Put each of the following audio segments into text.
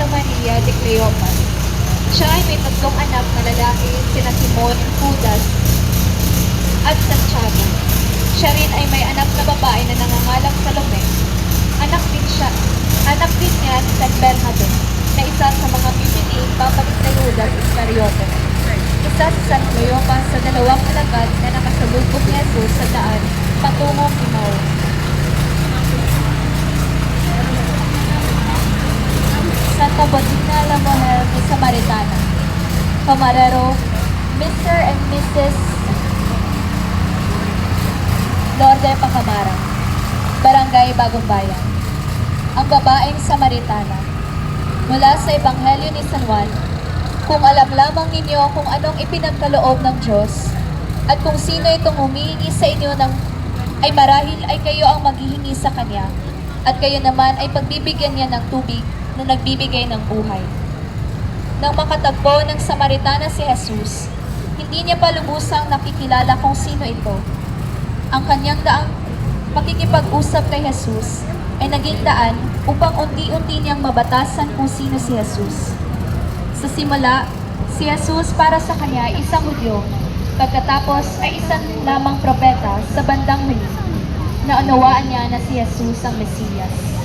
Santa Maria de Cleopas. Siya ay may tatlong anak na lalaki, sina Simon, Judas, at Santiago. Siya rin ay may anak na babae na nangangalang Salome. Anak din siya, anak din niya si San Bernardo, na isa sa mga pipiliing papalit na Judas Iscariote. Isa si San Cleopas sa dalawang alagad na nakasalubong ni Jesus sa daan patungong Emmaus. Santa Bonita La Mujer de Samaritana. Camarero, Mr. and Mrs. Lorde Pacamara. Barangay Bagong Bayan. Ang babaeng Samaritana. Mula sa Ebanghelyo ni San Juan, kung alam lamang ninyo kung anong ipinagkaloob ng Diyos at kung sino itong humihingi sa inyo ng ay marahil ay kayo ang maghihingi sa Kanya at kayo naman ay pagbibigyan niya ng tubig na nagbibigay ng buhay. Nang makatagpo ng Samaritana si Jesus, hindi niya pa lubusang nakikilala kung sino ito. Ang kanyang daang pakikipag-usap kay Jesus ay naging daan upang unti-unti niyang mabatasan kung sino si Jesus. Sa simula, si Jesus para sa kanya isang Hudyo, pagkatapos ay isang lamang propeta sa bandang huli. Naunawaan niya na si Jesus ang Mesiyas.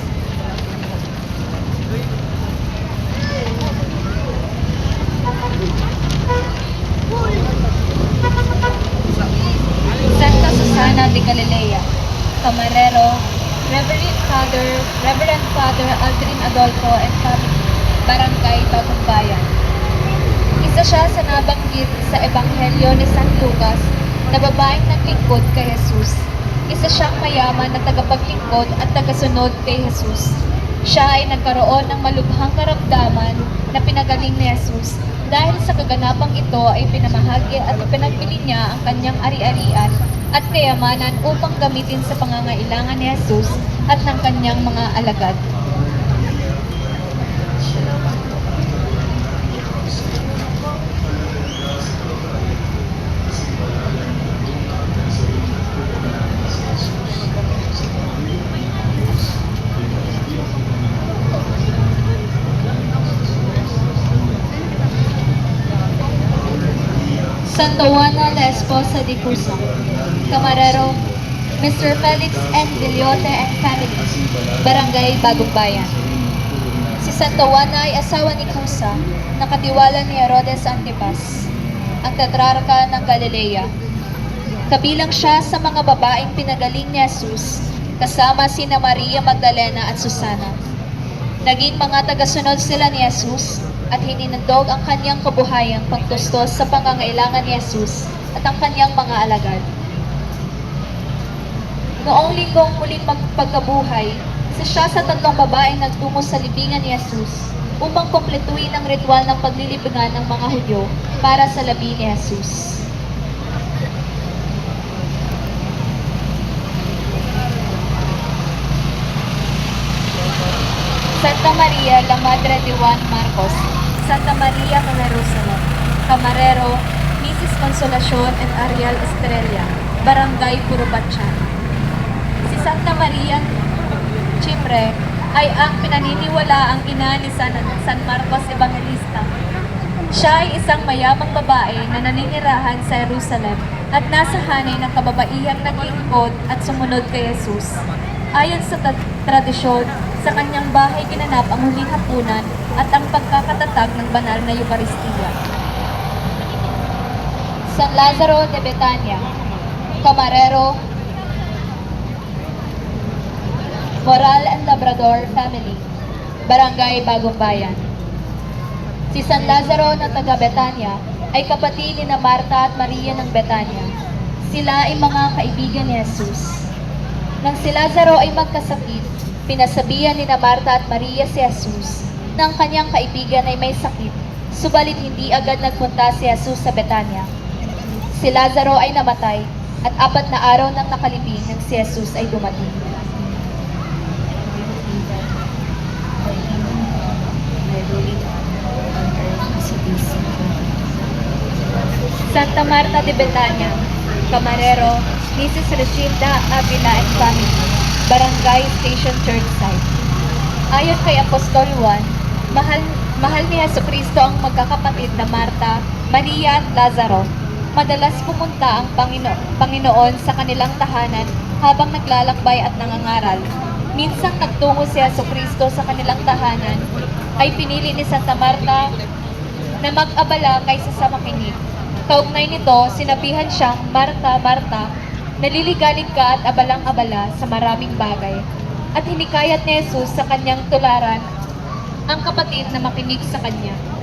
Santa Susana de Galilea, Camarero, Reverend Father, Reverend Father Aldrin Adolfo and Barangay Bagong. Isa siya sa nabanggit sa Ebanghelyo ni San Lucas na babaeng naglingkod kay Jesus. Isa siyang mayaman na tagapaglingkod at tagasunod kay Jesus. Siya ay nagkaroon ng malubhang karamdaman na pinagaling ni Jesus. Dahil sa kaganapang ito ay pinamahagi at pinagbili niya ang kanyang ari-arian at kayamanan upang gamitin sa pangangailangan ni Jesus at ng kanyang mga alagad. Santa Juana La Esposa de Cusa, Camarero, Mr. Felix N. Villote and family, Barangay Bagong Bayan. Si Santa Juana ay asawa ni Cusa, nakatiwala ni Herodes Antipas, ang tetrarka ng Galilea. Kabilang siya sa mga babaeng pinagaling ni Jesus, kasama sina Maria Magdalena at Susana. Naging mga tagasunod sila ni Jesus at hininandog ang kanyang kabuhayang pagtustos sa pangangailangan ni Jesus at ang kanyang mga alagad. Noong linggong muling magpagkabuhay, isa siya sa tatlong babaeng nagtungo sa libingan ni Jesus upang kompletuin ang ritual ng paglilibingan ng mga Hudyo para sa labi ni Jesus. Santa Maria, la Madre de Juan Marcos, Santa Maria Jerusalem, Camarero, Mrs. Consolacion and Ariel Estrella, Barangay Purubatchan. Si Santa Maria Chimre ay ang pinaniniwala ang ina ni San, San Marcos Evangelista. Siya ay isang mayamang babae na naninirahan sa Jerusalem at nasa hanay ng kababaihang naglingkod at sumunod kay Jesus. Ayon sa tradisyon, sa kanyang bahay ginanap ang huling hapunan at ang pagkakatatag ng banal na Eukaristiya. San Lazaro de Betania, Camarero, Moral and Labrador Family, Barangay Bagong Bayan. Si San Lazaro na taga Betania ay kapatid ni na Marta at Maria ng Betania. Sila ay mga kaibigan ni Jesus. Nang si Lazaro ay magkasakit, pinasabihan ni na Marta at Maria si Jesus ang kanyang kaibigan ay may sakit, subalit hindi agad nagpunta si Jesus sa Betania. Si Lazaro ay namatay at apat na araw nang nakalibing nang si Jesus ay dumating. Santa Marta de Betania, Camarero, Mrs. Regilda Avila and family, Barangay Station Church site. Ayon kay Apostol Juan, Mahal, mahal ni Yeso Kristo ang magkakapatid na Marta, Maria at Lazaro. Madalas pumunta ang Pangino- Panginoon sa kanilang tahanan habang naglalakbay at nangangaral. Minsang nagtungo si Yeso Kristo sa kanilang tahanan, ay pinili ni Santa Marta na mag-abala kaysa sa makinig. Kaugnay nito, sinabihan siyang, Marta, Marta, naliligalig ka at abalang-abala sa maraming bagay. At hinikayat ni Jesus sa kanyang tularan ang kapatid na makinig sa kanya.